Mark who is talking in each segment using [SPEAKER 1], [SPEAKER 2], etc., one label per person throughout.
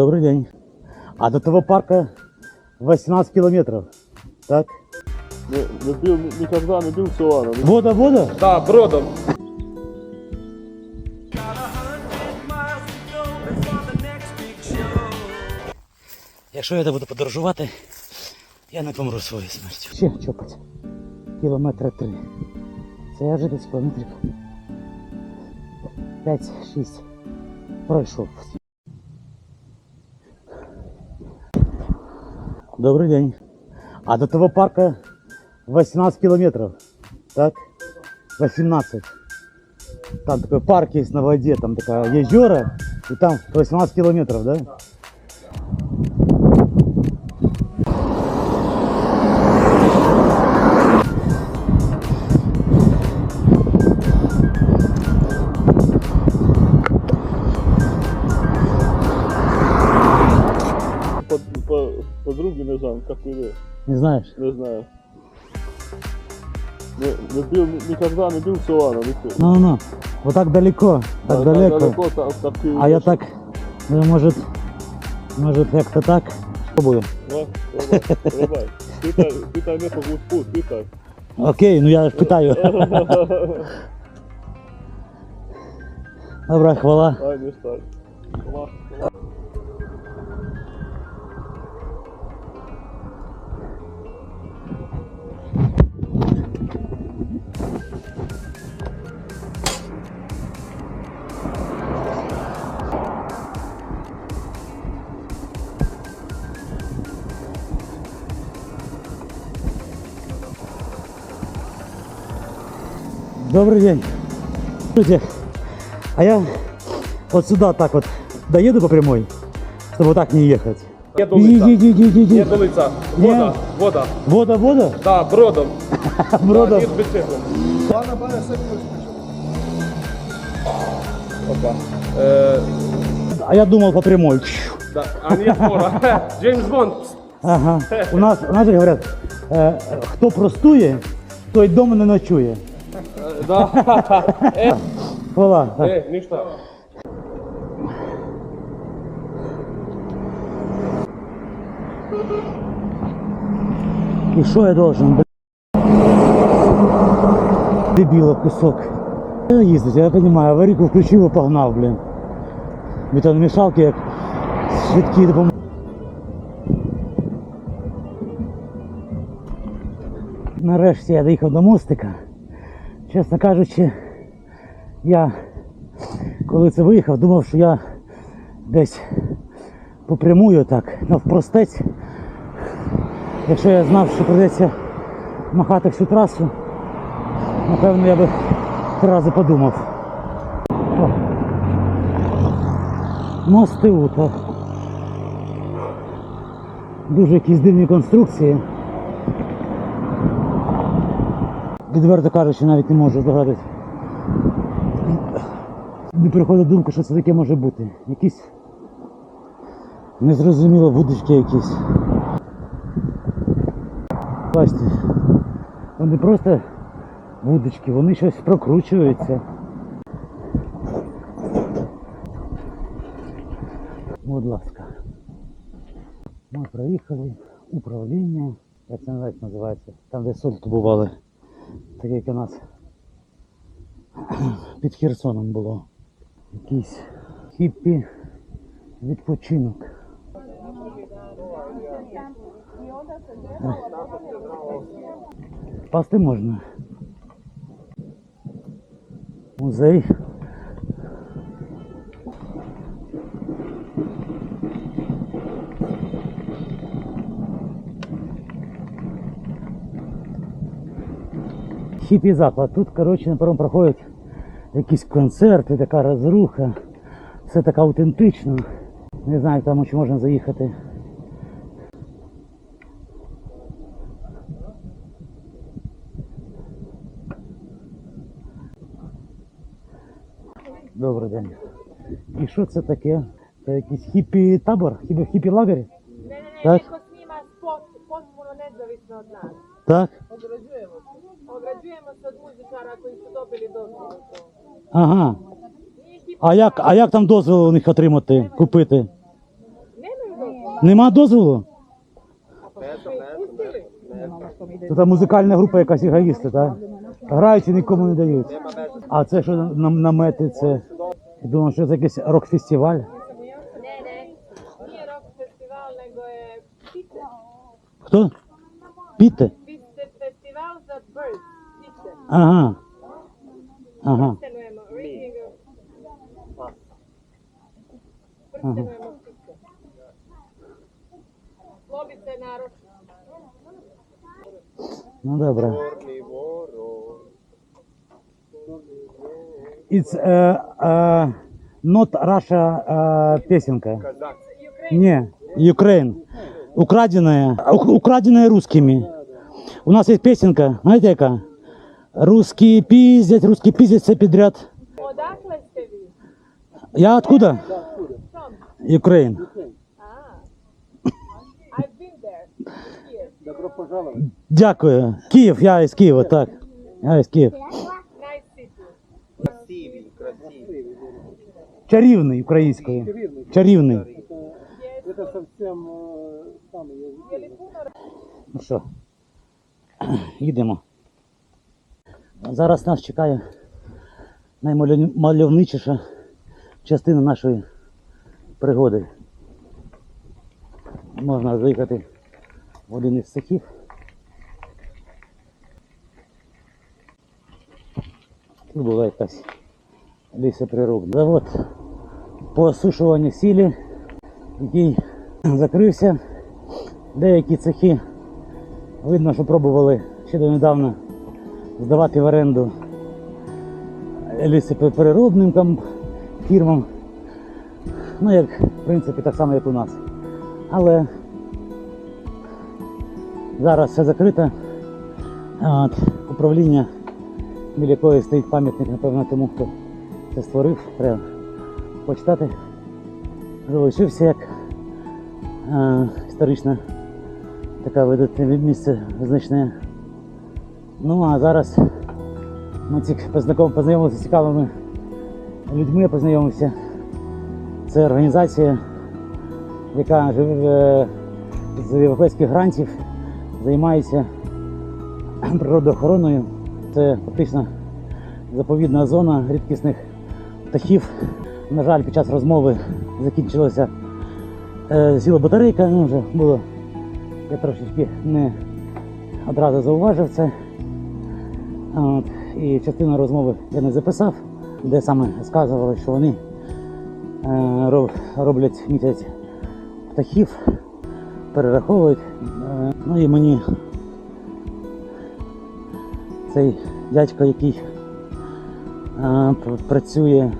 [SPEAKER 1] Добрый день. А до того парка 18 километров. Так?
[SPEAKER 2] Не, не бил, никогда не бил Суана.
[SPEAKER 1] Вода, вода?
[SPEAKER 2] Да, бродом.
[SPEAKER 1] Якщо я буду подорожувати, я не помру своєю смертю. Ще чопать. Кілометра три. Це я вже десь кілометрів 5-6 пройшов. Добрий день. А до того парка 18 километров. Так? 18. Там такой парк есть на воде, там такая озера, и там 18 километров, да?
[SPEAKER 2] Как вы,
[SPEAKER 1] Не знаешь?
[SPEAKER 2] не знаю. Не, не бил, ни- никогда не бил Суана. никто.
[SPEAKER 1] Ну, ну, вот так далеко, так
[SPEAKER 2] Да,
[SPEAKER 1] далеко.
[SPEAKER 2] далеко, так, так
[SPEAKER 1] А я так, ну, может, может, як-то так. Спробуємо.
[SPEAKER 2] Ну, давай, давай. Питай, питай не по питай.
[SPEAKER 1] Окей, ну я питаю. Добра, хвала.
[SPEAKER 2] Ай, не стай. Ла-
[SPEAKER 1] Добрый день. Слушайте, а я вот сюда так вот доеду по прямой, чтобы вот так не ехать.
[SPEAKER 3] Є до лиця.
[SPEAKER 1] Иди, иди, иди, иди.
[SPEAKER 3] Є до лиця. Вода, вода.
[SPEAKER 1] Вода, вода?
[SPEAKER 3] Да, бродом.
[SPEAKER 1] Бродом.
[SPEAKER 3] Да, із бициклом. Опа. Е,
[SPEAKER 1] А я думал по прямой.
[SPEAKER 3] да. А ні, скоро. Джеймс Бонд.
[SPEAKER 1] Ага. У нас, знаете, говорят, э, кто простує, той дома не ночує.
[SPEAKER 3] Е, Да. Е,
[SPEAKER 1] Хвала.
[SPEAKER 3] Е, ніщо.
[SPEAKER 1] И что я должен, блин? Дебила кусок. Я їздить, я понимаю, аварийку включив і погнав, блін. Бетономішалки як швидкі допомоги. Нарешті я доїхав до мостика. Чесно кажучи, я коли це виїхав, думав, що я десь попрямую так, навпростець. Якщо я знав, що прийдеться махати всю трасу, напевно, я би три рази подумав. О. Мости уто. Дуже якісь дивні конструкції. Відверто кажучи, навіть не можу здогадати. Не приходить думка, що це таке може бути. Якісь незрозуміло вудочки якісь. Бачите, вони просто вудочки, вони щось прокручуються. Будь ласка. Ми проїхали управління, як це навіть називається, там де соль бували. Так як у нас під Херсоном було. Якийсь хіппі відпочинок. Пасти можна. Музей. Хіпі заклад. Тут, коротше, напевно, проходять якісь концерти, така розруха. Все так аутентично. Не знаю, там чи можна заїхати. Добрий день. І що це таке? Це якийсь хіпі табор? Хіба хіпі лагерь?
[SPEAKER 4] Ne, ne, ne,
[SPEAKER 1] Tak.
[SPEAKER 4] neko snima spot potpuno nezavisno od nas.
[SPEAKER 1] Так?
[SPEAKER 4] Ograđujemo se. Ograđujemo se od muzičara koji su dobili dozvolu.
[SPEAKER 1] Ага. А як, а як там дозвіл у них отримати, купити? Нема дозволу? Тут музикальна група якась егоїсти, так? Грають і нікому не дають. А це що нам намети? Це. Я думав, що це якийсь рок-фестиваль. Хто? Піте? Ага. Ага.
[SPEAKER 4] Naročno.
[SPEAKER 1] Ну добре. It's uh, uh, not Russia uh, песенка. Не, Ukraine. Украденная. Украденная русскими. У нас есть песенка, знаете яка? Русские пиздят, русские пиздят все подряд. Я откуда?
[SPEAKER 4] Been there. Here.
[SPEAKER 1] Дякую. Київ, я із Києва, так. Я із Києва. Чарівний українською. Чарівний.
[SPEAKER 2] Это совсем э, самый
[SPEAKER 4] Je li puno
[SPEAKER 1] Ну що, їдемо. Зараз нас чекає наймальовничіша частина нашої пригоди. Можна заїхати в один із цехів. Тут була якась лісоприробна. Завод по осушуванню сілі, який закрився. Деякі цехи Видно, що пробували ще донедавна здавати в оренду лісопереробним там фірмам. Ну, як, в принципі, так само, як у нас. Але зараз все закрите. От, управління, біля якої стоїть пам'ятник, напевно, тому, хто це створив, треба почитати. Залишився як а, історична Така видатне місце значне. Ну а зараз ми познайом- познайомилися з цікавими людьми, познайомився. Це організація, яка живе з європейських грантів, займається природоохороною. Це фактично заповідна зона рідкісних птахів. На жаль, під час розмови закінчилася е, сіла батарейка, ну вже було я трошечки не одразу зауважив це. От, і частину розмови я не записав, де саме сказували, що вони е, роблять місяць птахів, перераховують. Е, ну і мені цей дядько, який працює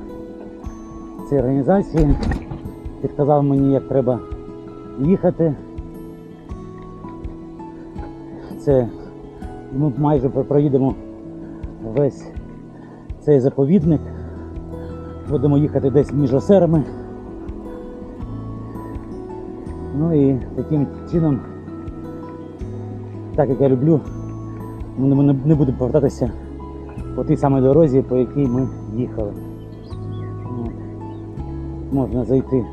[SPEAKER 1] в цій організації, підказав мені, як треба їхати. Це ми майже проїдемо весь цей заповідник. Будемо їхати десь між осерами. Ну і таким чином, так як я люблю, ми не, будемо повертатися по тій самій дорозі, по якій ми їхали. От. Можна зайти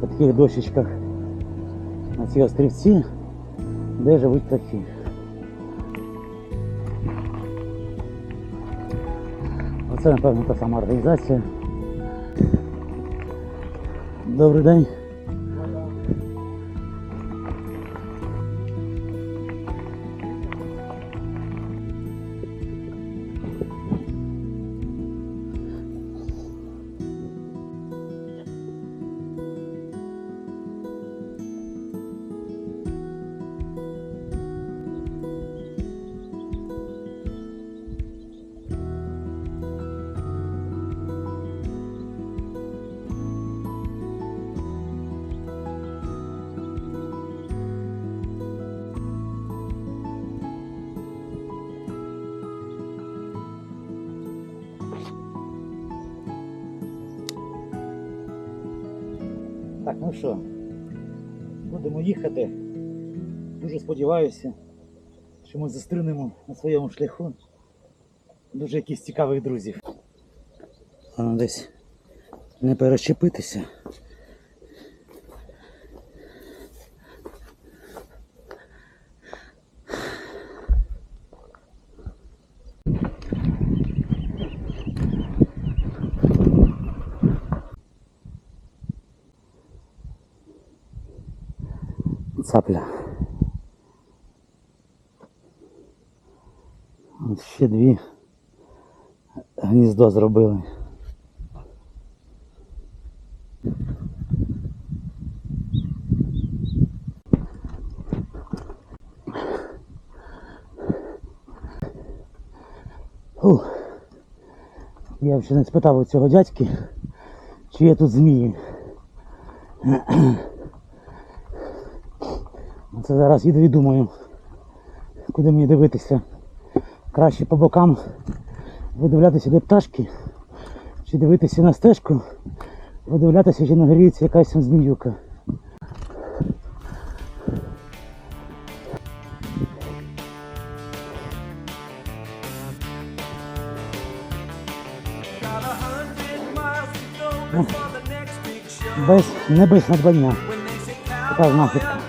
[SPEAKER 1] по таких дощечках на ці острівці де живуть птахи. Оце, напевно, та сама організація. Добрий день. Так, ну що, будемо їхати. Дуже сподіваюся, що ми зустрінемо на своєму шляху дуже якісь цікавих друзів. Десь не перечепитися. Цапля. От ще дві гніздо зробили. Фух. Я ще не спитав у цього дядьки, чи є тут змії. Це зараз їду і думаю, куди мені дивитися. Краще по бокам видивлятися, де пташки, чи дивитися на стежку, видивлятися, чи на горіться якась зміюка. Без, не без надбання. Така знахідка.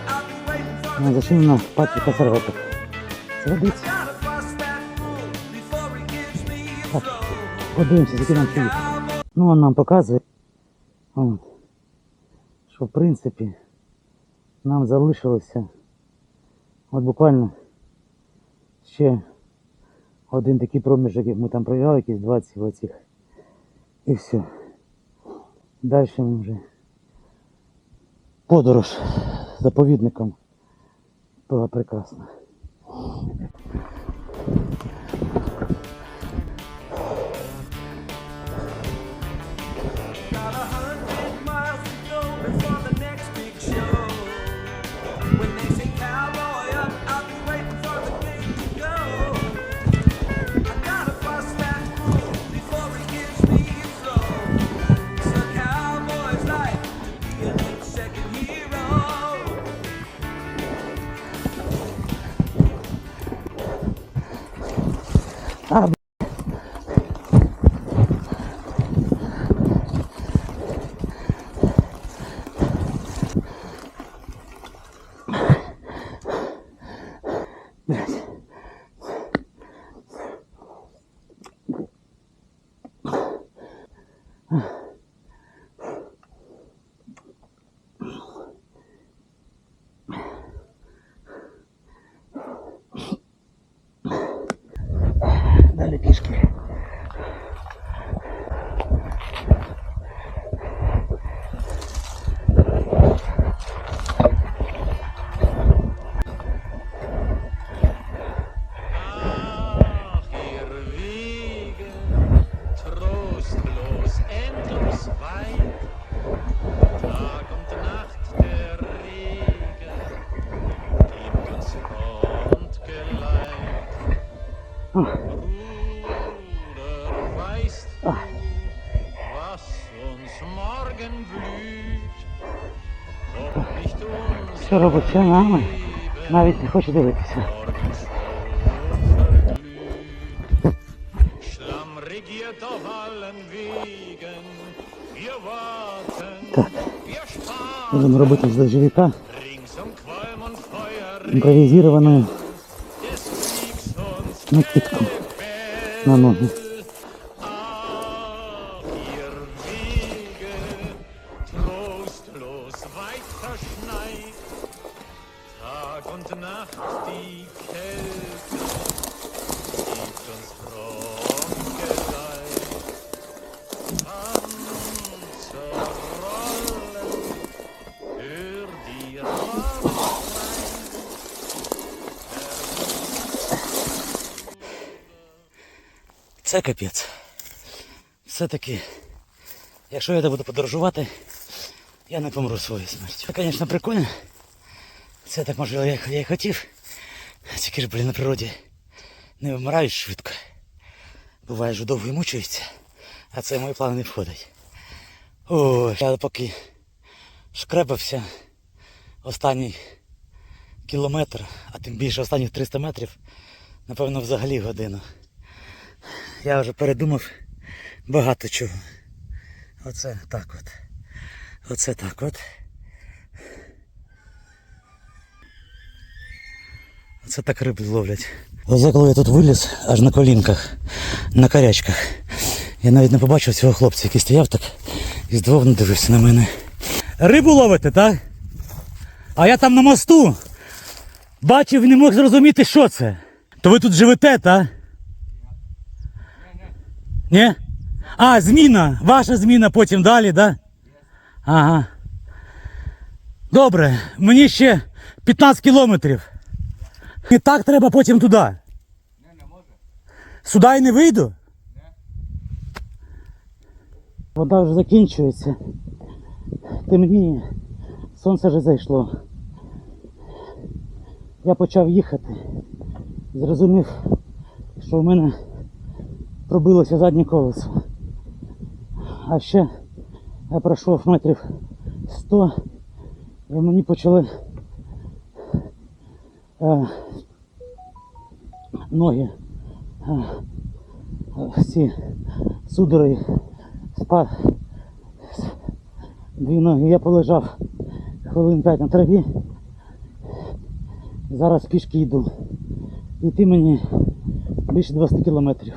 [SPEAKER 1] Ну, пачка серветок. Це водиться. Так, подивимося, який нам. Ну, він нам показує. От. Що в принципі нам залишилося от буквально ще один такий проміжок, як ми там проїжджали, якісь 20 оцих. І все. Далі ми вже подорож заповідником була прекрасна.
[SPEAKER 5] morgen blüht? Ob nicht uns
[SPEAKER 1] Що робить все нами? Навіть не хоче дивитися.
[SPEAKER 5] Schlamm regiert auf allen Wegen. Wir warten, wir sparen
[SPEAKER 1] Будемо робити з дождевика
[SPEAKER 5] rings um Qualm und Feuer.
[SPEAKER 1] імпровізовану
[SPEAKER 5] Des Kriegs uns
[SPEAKER 1] накидку на ноги. Це капець. Все-таки, якщо я буду подорожувати, я не помру своєю смертю. Це, звісно, прикольно. Це так можливо, як я і хотів. Тільки ж, блін, на природі не вимирають швидко. Буває, що довго і мучаються, а це в мої плани не входить. Ой, я поки шкребався останній кілометр, а тим більше останніх 300 метрів, напевно, взагалі годину. Я вже передумав багато чого. Оце так от. Оце так от. Оце так риби ловлять. Ось коли я тут виліз, аж на колінках, на карячках. Я навіть не побачив цього хлопця, який стояв так і здивовано дивився на мене. Рибу ловите, так? А я там на мосту бачив і не мог зрозуміти, що це. То ви тут живете, та? Ні? А, зміна. Ваша зміна потім далі, да? Ага. Добре, мені ще 15 кілометрів. І так треба потім туди. Не, не може. Сюди і не вийду? Вода вже закінчується. Темніє. Сонце вже зайшло. Я почав їхати. Зрозумів, що в мене пробилося заднє колесо. А ще я пройшов метрів 100 і мені почали е, ноги е, е, ці судороги дві ноги. Я полежав хвилин 5 на траві. Зараз пішки йду. Йти мені більше 20 кілометрів.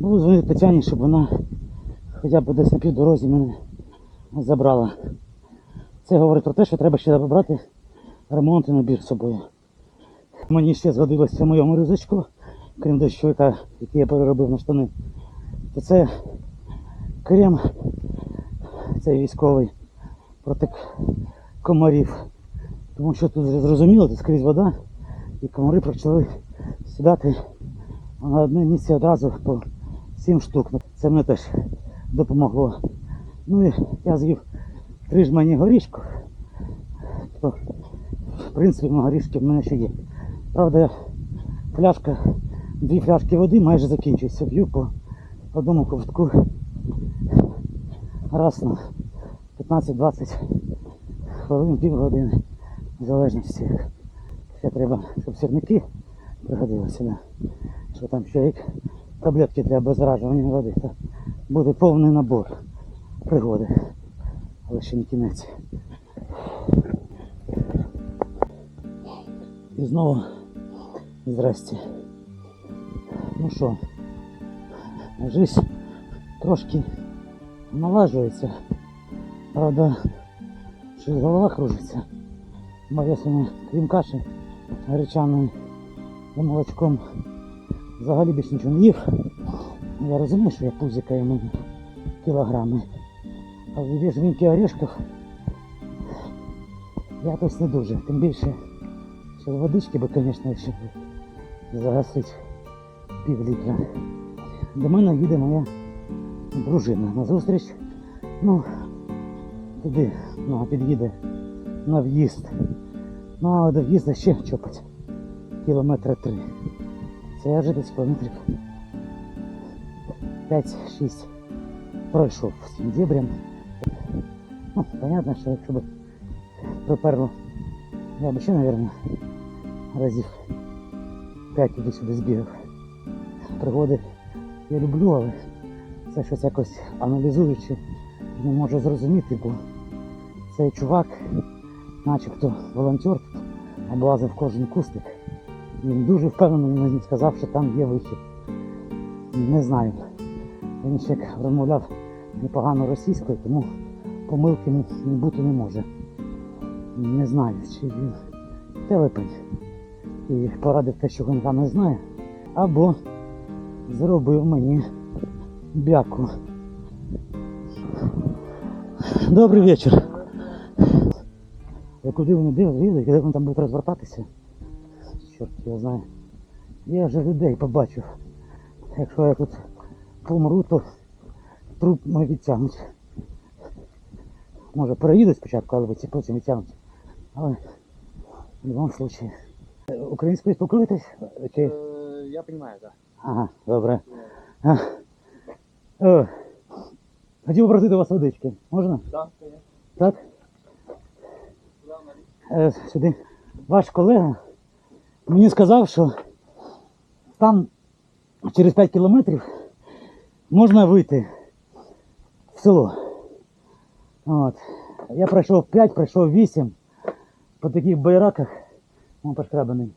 [SPEAKER 1] Буду дзвонити Тетяні, щоб вона хоча б десь на півдорозі мене забрала. Це говорить про те, що треба ще забрати ремонтний набір з собою. Мені ще згодилося в моєму рюкзачку, крім дощовика, який я переробив на штани. То це крем, цей військовий проти комарів. Тому що тут зрозуміло, тут скрізь вода, і комари почали сідати на одне місце одразу по 7 штук. Це мені теж допомогло. Ну і я з'їв три жмені горішку. То, в принципі, горішки в мене ще є. Правда, пляшка, дві пляшки води майже закінчується. П'ю по одному ковтку раз на 15-20 хвилин, півгодини. В залежності. Ще треба, щоб сірники пригодилися. Да. Що там ще як таблетки для обеззаражування води. То буде повний набор пригоди. Але ще не кінець. І знову здрасте. Ну що, жизнь трошки налажується. Правда, щось голова кружиться. Бо крім каші гречаної з молочком, взагалі більш нічого не їв. Я розумію, що я пузика йому кілограми. А від жмінки орешків якось не дуже. Тим більше, що водички би, звісно, ще загасить пів літра. До мене їде моя дружина на зустріч. Ну, туди ну, під'їде на в'їзд. Ну, а до в'їзду ще чопать. Кілометра три. Це я вже десь кілометрів 5-6 пройшов з цим дібрям. Ну, понятно, що якщо б приперло, я б ще, мабуть, разів 5 туди-сюди збігав. Пригоди я люблю, але це щось якось аналізуючи, не можу зрозуміти, бо цей чувак, начебто волонтер, облазив кожен кустик. Він дуже впевнено мені сказав, що там є вихід. Не знаю. Він ще розмовляв непогано російською, тому помилки не бути не може. Не знаю, чи він телепень і порадив те, що там не знає, або зробив мені бяку. Добрий вечір. Я куди вони дивилися, де вони там будуть розвертатися? Чорт я знаю. Я вже людей побачив. Якщо я тут помру, то труп мій відтягнуть. Може переїдуть спочатку, але ці потім відтягнуть. Але в будь-якому випадку. Українською спілкуєтесь? Чи...
[SPEAKER 2] Я понимаю, да.
[SPEAKER 1] Ага, добре. Хотів попросити до вас водички. Можна?
[SPEAKER 2] Да, конечно.
[SPEAKER 1] Так? Е, сюди. Ваш колега мені сказав, що там через 5 кілометрів можна вийти в село. От. Я пройшов 5, пройшов 8 по таких байраках, пошкрабаний.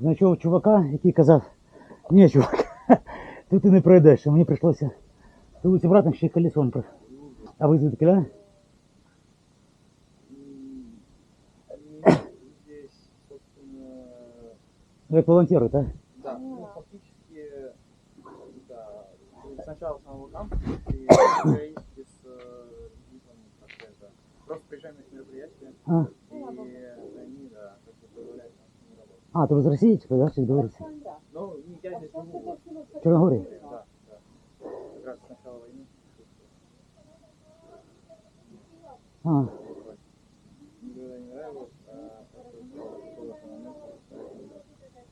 [SPEAKER 1] Знайшов чувака, який казав, ні, чувак, тут ти не пройдеш. Мені прийшлося вулиці обратно ще й колесом. А ви звідки? Ви як волонтери, так?
[SPEAKER 6] Да, ну, фактически, да, сначала с самого кампуса, и уже из э, видом, как это, просто приезжаем на эти мероприятия,
[SPEAKER 1] А.
[SPEAKER 6] и они, да, как бы позволяют нам не работать.
[SPEAKER 1] А, то ви з Росії чи да, чи з Білорусі?
[SPEAKER 6] Ну, не, я здесь живу, вот,
[SPEAKER 1] В Чорногорії?
[SPEAKER 6] да, да, как раз с начала войны.
[SPEAKER 1] А,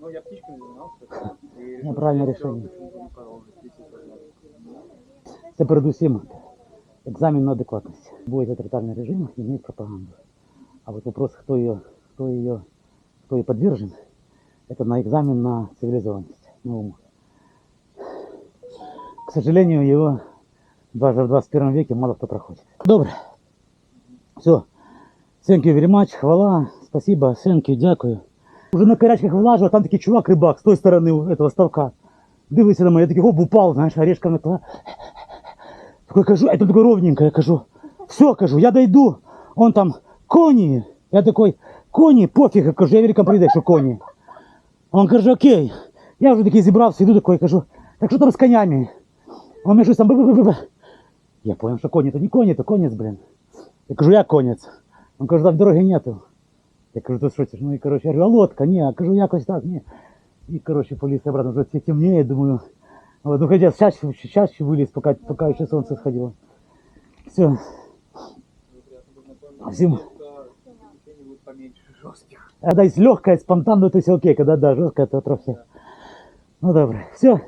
[SPEAKER 6] Ну, я птичками занимался, и решил,
[SPEAKER 1] Неправильное
[SPEAKER 6] что
[SPEAKER 1] решение.
[SPEAKER 6] почему бы не попробовать птицей поймать.
[SPEAKER 1] Це передусім экзамен на адекватность. Будет авторитарный режим, имеет пропаганду. А вот вопрос, кто ее, кто ее, кто ей подвержен, это на экзамен на цивилизованность, на ум. К сожалению, его даже в 21 веке мало кто проходит. Добре. Все. Thank you very much. Хвала. Спасибо. Thank you. Дякую. Уже на корячках влажу, а там такий чувак рибак з той сторони этого ставка. Дивиться на мене, я такий хоп, упав, знаєш, орешком накла. Такой кажу, это такой ровненько, я кажу, все, кажу, я дойду, он там, кони, я такой, кони, пофіг, я кажу, я великом прийде, що коні. Он каже, окей, я вже такий зібрався, іду такой, кажу, так що там з конями? Он мені щось там, бу-бу-бу-бу. Я понял, що коні, то не коні, то конець, блин. Я кажу, я конець. Он каже, там дороги нету. Я кажу, то що це ж? Ну і коротше, я говорю, а лодка, ні, я кажу, якось так, ні. І коротше, поліз обратно, вже ті- темніє, думаю, вот, ну хотя сейчас, сейчас вылез, пока, пока еще солнце сходило. Все. Всем.
[SPEAKER 6] Где-нибудь поменьше жестких.
[SPEAKER 1] Когда есть легкая, спонтанно, то все окей. Когда да, жестко, то трохи. Ну добре. Все.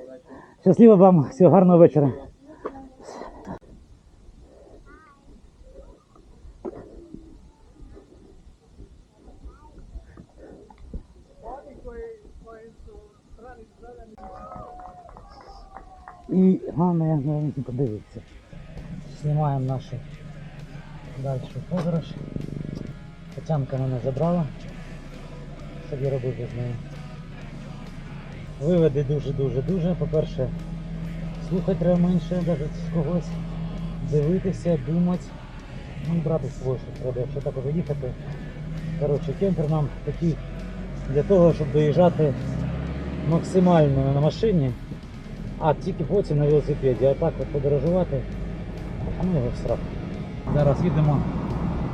[SPEAKER 1] Щасливо вам. Всього гарного вечора. І головне, я навіть не подивитися. Знімаємо нашу далі подорож. Тетянка мене забрала. Собі робив без неї. Виведи дуже-дуже-дуже. По-перше, слухати треба менше, навіть з когось. Дивитися, думати. Ну брати з собою, що треба, якщо так уже їхати. Коротше, кемпер нам такий для того, щоб доїжджати максимально на машині, а тільки потім на велосипеді. А так от подорожувати. А ну його в срак. Зараз їдемо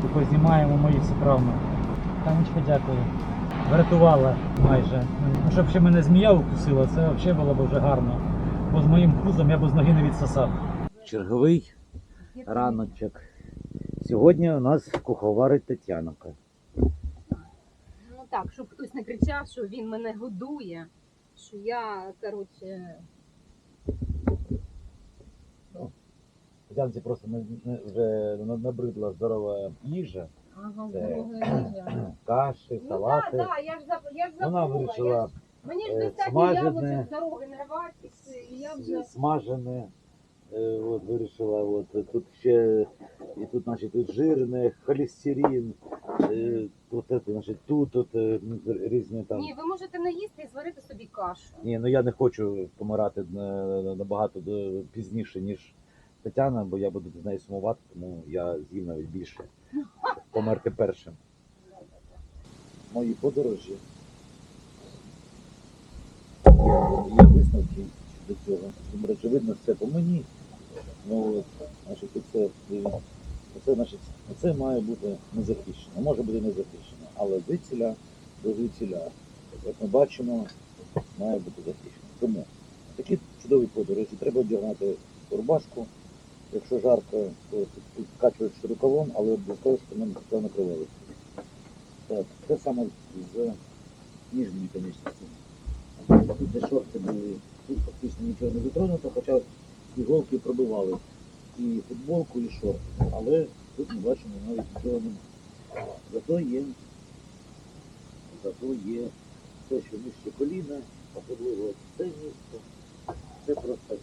[SPEAKER 1] і познімаємо мої всі травми. Танечка, дякую. Врятувала майже. Ну, щоб ще мене змія укусила, це взагалі було б вже гарно. Бо з моїм пузом я б з ноги не відсосав. Черговий раночок. Сьогодні у нас куховарить Тетянока.
[SPEAKER 7] Ну так, щоб хтось не кричав, що він мене годує, що я, коротше,
[SPEAKER 1] Тетянці просто вже набридла здорова їжа,
[SPEAKER 7] ага,
[SPEAKER 1] Це-
[SPEAKER 7] здорова їжа.
[SPEAKER 1] каші,
[SPEAKER 7] Ну
[SPEAKER 1] салати.
[SPEAKER 7] так, так, я ж заб- я ж
[SPEAKER 1] Вона
[SPEAKER 7] забула.
[SPEAKER 1] вирішила
[SPEAKER 7] ж- Мені ж
[SPEAKER 1] е,
[SPEAKER 7] достатньо
[SPEAKER 1] смажене.
[SPEAKER 7] яблучок з дороги нарвати, і я вже...
[SPEAKER 1] смажене. Е, От, вирішила, от, тут ще, і тут, значить, тут жирне, холестерин, е, тут, це, значить, тут, тут е, різні там.
[SPEAKER 7] Ні, ви можете не їсти і зварити собі кашу.
[SPEAKER 1] Ні, ну я не хочу помирати на- набагато до- пізніше, ніж Тетяна, бо я буду з нею сумувати, тому я з'їм навіть більше. Померти першим. Мої подорожі. Є, висновки до цього. Очевидно, все по мені. Ну, от, значить, це, це, значить, це має бути незахищено. Може бути незахищено, але звідсіля до звідсіля, як ми бачимо, має бути захищено. Тому такі чудові подорожі. Треба одягнути рубашку. Якщо жарко, то підкачують рукавом, але обов'язково що нам це накривали. Так, те саме з ніжніми конечностями. Тут де шорти були, тут фактично нічого не затронуто, хоча іголки пробивали і футболку, і шорти. Але тут ми бачимо навіть нічого немає. Зато є, зато є те, що нижче коліна, особливо це місце. Це просто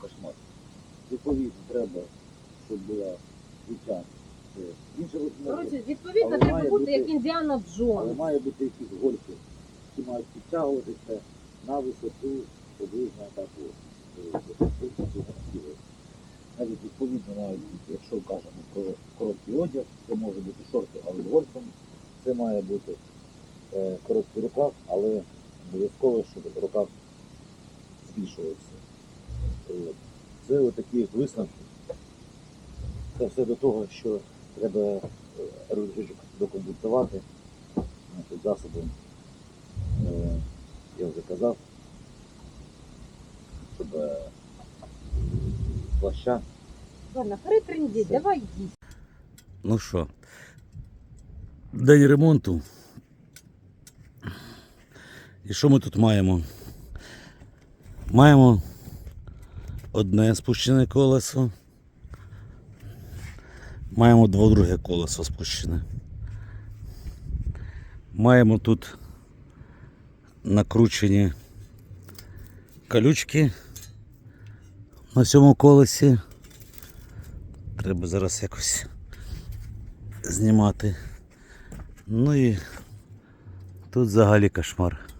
[SPEAKER 1] кошмар. Відповідно, треба, щоб була. Це інша.
[SPEAKER 7] Коротше, відповідно,
[SPEAKER 1] Але
[SPEAKER 7] треба
[SPEAKER 1] має
[SPEAKER 7] бути
[SPEAKER 1] бути-
[SPEAKER 7] як Індіана
[SPEAKER 1] Але
[SPEAKER 7] Джонс.
[SPEAKER 1] має бути якісь гольфи, які мають підтягуватися на висоту приблизно так е, Навіть відповідно, навіть якщо кажемо про короткий одяг, це може бути шорти, але з гольфом це має бути е, короткий рукав, але обов'язково, щоб рукав збільшувався. От. Це отакі висновки. Це все до того, що треба е, рюкзачок докомплектувати засобом. Е, Я вже казав, щоб е, плаща.
[SPEAKER 7] Ладно, перетрендіть,
[SPEAKER 1] Все.
[SPEAKER 7] давай їсть.
[SPEAKER 1] Ну що, день ремонту. І що ми тут маємо? Маємо одне спущене колесо. Маємо друге колесо спущене. Маємо тут накручені колючки на цьому колесі. Треба зараз якось знімати. Ну і тут взагалі кошмар.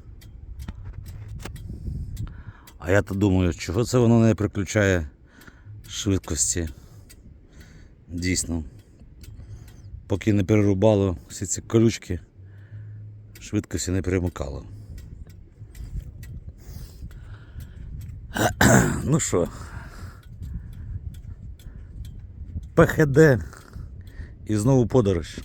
[SPEAKER 1] А я то думаю, чого це воно не приключає швидкості. Дійсно. Поки не перерубало всі ці колючки, швидкості не перемикало. Ну що, ПХД і знову подорож.